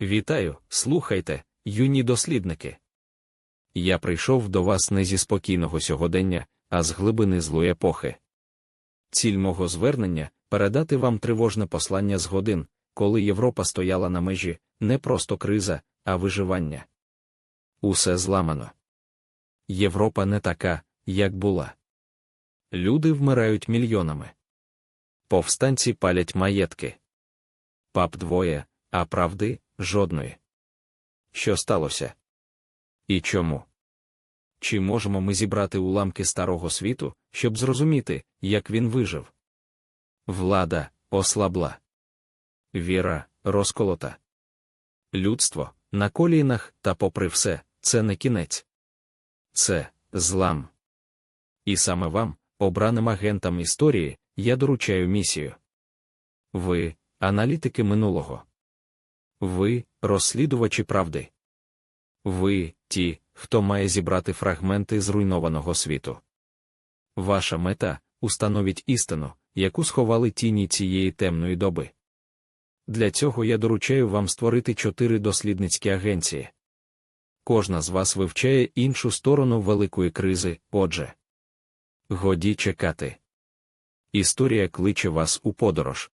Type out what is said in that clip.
Вітаю, слухайте, юні дослідники. Я прийшов до вас не зі спокійного сьогодення, а з глибини злої епохи. Ціль мого звернення передати вам тривожне послання з годин, коли Європа стояла на межі не просто криза, а виживання. Усе зламано. Європа не така, як була. Люди вмирають мільйонами. Повстанці палять маєтки. Пап двоє, а правди жодної. Що сталося? І чому? Чи можемо ми зібрати уламки старого світу, щоб зрозуміти, як він вижив? Влада ослабла. Віра розколота. Людство на колінах та попри все, це не кінець. Це злам. І саме вам, обраним агентам історії, я доручаю місію. Ви аналітики минулого. Ви розслідувачі правди. Ви ті, хто має зібрати фрагменти зруйнованого світу. Ваша мета установіть істину, яку сховали тіні цієї темної доби. Для цього я доручаю вам створити чотири дослідницькі агенції. Кожна з вас вивчає іншу сторону великої кризи, отже. Годі чекати. Історія кличе вас у подорож.